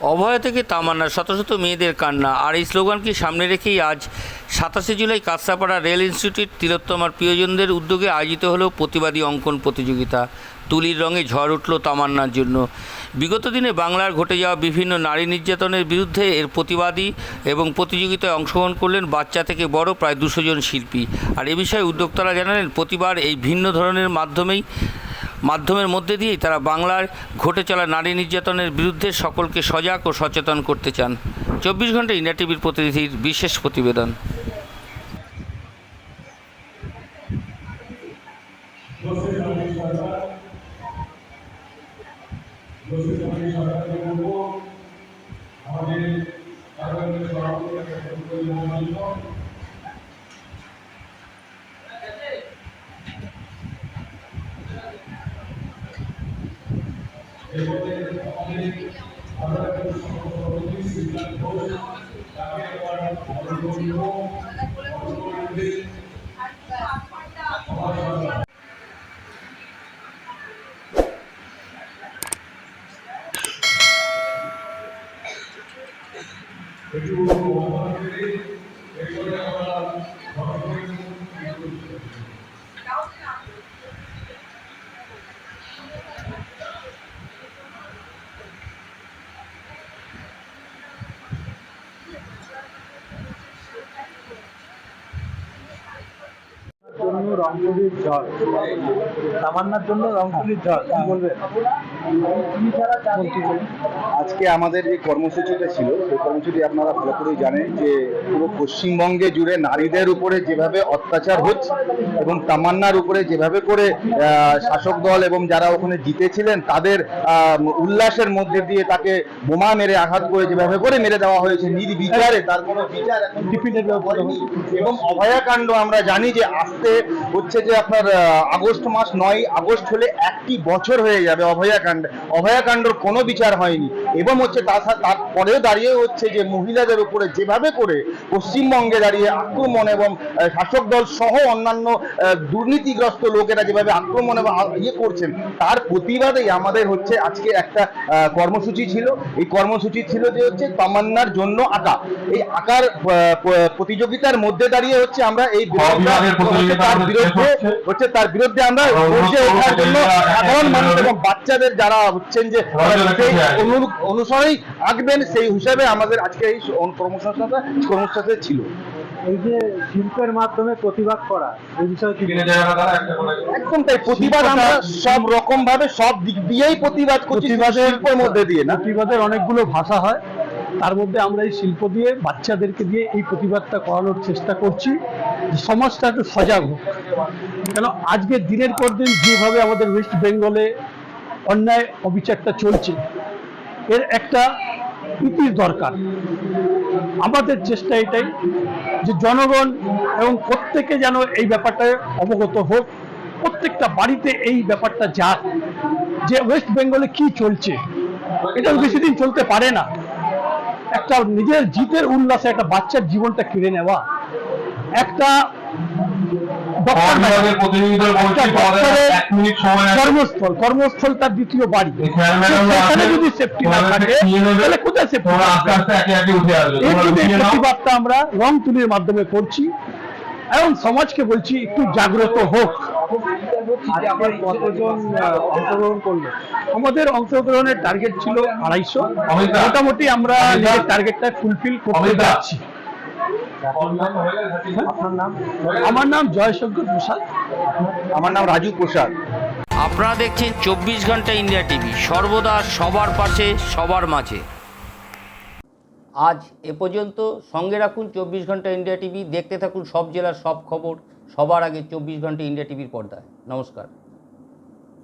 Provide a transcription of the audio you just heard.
অভয় থেকে তামান্না? শত শত মেয়েদের কান্না। আর এই স্লোগানকে সামনে রেখেই আজ সাতাশে জুলাই কাঁচরাপাড়া রেল ইনস্টিটিউট তিলোত্তমার প্রিয়জনদের উদ্যোগে আয়োজিত হলো প্রতিবাদী অঙ্কন প্রতিযোগিতা। তুলির রঙে ঝড় উঠল তামান্নার জন্য। বিগত দিনে বাংলার ঘটে যাওয়া বিভিন্ন নারী নির্যাতনের বিরুদ্ধে এর প্রতিবাদী এবং প্রতিযোগিতায় অংশগ্রহণ করলেন বাচ্চা থেকে বড় প্রায় দুশো জন শিল্পী। আর এ বিষয়ে উদ্যোক্তারা জানালেন, প্রতিবার এই ভিন্ন ধরনের মাধ্যমেই মাধ্যমের মধ্যে দিয়েই তারা বাংলার ঘটে চলা নারী নির্যাতনের বিরুদ্ধে সকলকে সজাগ ও সচেতন করতে চান। চব্বিশ ঘণ্টা ইন্ডিয়া টিভির প্রতিনিধির বিশেষ প্রতিবেদন। জন্য রংপুলির ঝড় তামান্নার জন্য রংপুলির ঝড় কি বলবেন আজকে আমাদের যে কর্মসূচিটা ছিল সেই কর্মসূচি আপনারা ভালো করেই জানেন যে পুরো পশ্চিমবঙ্গে জুড়ে নারীদের উপরে যেভাবে অত্যাচার হচ্ছে এবং তামান্নার উপরে যেভাবে করে শাসক দল এবং যারা ওখানে জিতেছিলেন তাদের আহ, উল্লাসের মধ্যে দিয়ে তাকে বোমা মেরে আঘাত করে যেভাবে করে মেরে দেওয়া হয়েছে নির্বিচারে তার কোনো বিচার এবং অভয়াকাণ্ড আমরা জানি যে আসতে হচ্ছে যে আপনার আগস্ট মাস নয় আগস্ট হলে একটি বছর হয়ে যাবে অভয়াকাণ্ড। অভয়াকাণ্ডর কোনো বিচার হয়নি। এবং হচ্ছে তারপরেও দাঁড়িয়ে হচ্ছে যে মহিলাদের উপরে যেভাবে করে পশ্চিমবঙ্গে দাঁড়িয়ে আক্রমণ এবং শাসক দল সহ অন্যান্য দুর্নীতিগ্রস্ত লোকেরা যেভাবে আক্রমণ এবং ইয়ে করছেন তার প্রতিবাদেই আমাদের হচ্ছে আজকে একটা কর্মসূচি ছিল। এই কর্মসূচি ছিল যে হচ্ছে তামান্নার জন্য আঁকা। এই আঁকার প্রতিযোগিতার মধ্যে দাঁড়িয়ে হচ্ছে আমরা এই তার বিরুদ্ধে হচ্ছে। তার বিরুদ্ধে আমরা জন্য সাধারণ মানুষ এবং বাচ্চাদের যারা হচ্ছেন যে। অনুরূপ অনুসরণেই আঁকবেন সেই হিসাবে আমাদের আজকে এই কর্মসংস্থাটা কর্মসংস্থা ছিল। এই যে শিল্পের মাধ্যমে প্রতিবাদ করা এই বিষয়ে একদম তাই প্রতিবাদ আমরা সব রকম ভাবে সব দিক দিয়েই প্রতিবাদ করছি শিল্পের মধ্যে দিয়ে না। প্রতিবাদের অনেকগুলো ভাষা হয়। তার মধ্যে আমরা এই শিল্প দিয়ে বাচ্চাদেরকে দিয়ে এই প্রতিবাদটা করানোর চেষ্টা করছি। সমাজটা একটু সজাগ হোক। কেন আজকে দিনের পর দিন যেভাবে আমাদের ওয়েস্ট বেঙ্গলে অন্যায় অবিচারটা চলছে। এর একটা ইতির দরকার। আমাদের চেষ্টা এটাই যে জনগণ এবং প্রত্যেকে যেন এই ব্যাপারটায় অবগত হোক, প্রত্যেকটা বাড়িতে এই ব্যাপারটা যাক, যে ওয়েস্ট বেঙ্গলে কি চলছে। এটা বেশি দিন চলতে পারে না। একটা নিজের জিতের উল্লাসে একটা বাচ্চার জীবনটা কেড়ে নেওয়া। একটা কর্মস্থল কর্মস্থল তার দ্বিতীয় বাড়ি। সেখানে যদি সেফটি না থাকে তাহলে কোথায় সেফটি এর প্রতিবাদটা আমরা রং তুলির মাধ্যমে করছি এবং সমাজকে বলছি একটু জাগ্রত হোক। অংশগ্রহণ করল আমাদের অংশগ্রহণের টার্গেট ছিল আড়াইশো। মোটামুটি আমরা টার্গেটটা ফুলফিল করতে অমিতা। যাচ্ছি আপনার নাম? আমার নাম জয়শঙ্কর প্রসাদ। আমার নাম রাজু প্রসাদ। আপনারা দেখছেন চব্বিশ ঘণ্টা ইন্ডিয়া টিভি সর্বদা সবার পাশে সবার মাঝে। আজ এ পর্যন্ত সঙ্গে রাখুন চব্বিশ ঘণ্টা ইন্ডিয়া টিভি দেখতে থাকুন সব জেলার সব খবর সবার আগে চব্বিশ ঘণ্টা ইন্ডিয়া টিভির পর্দায়। নমস্কার।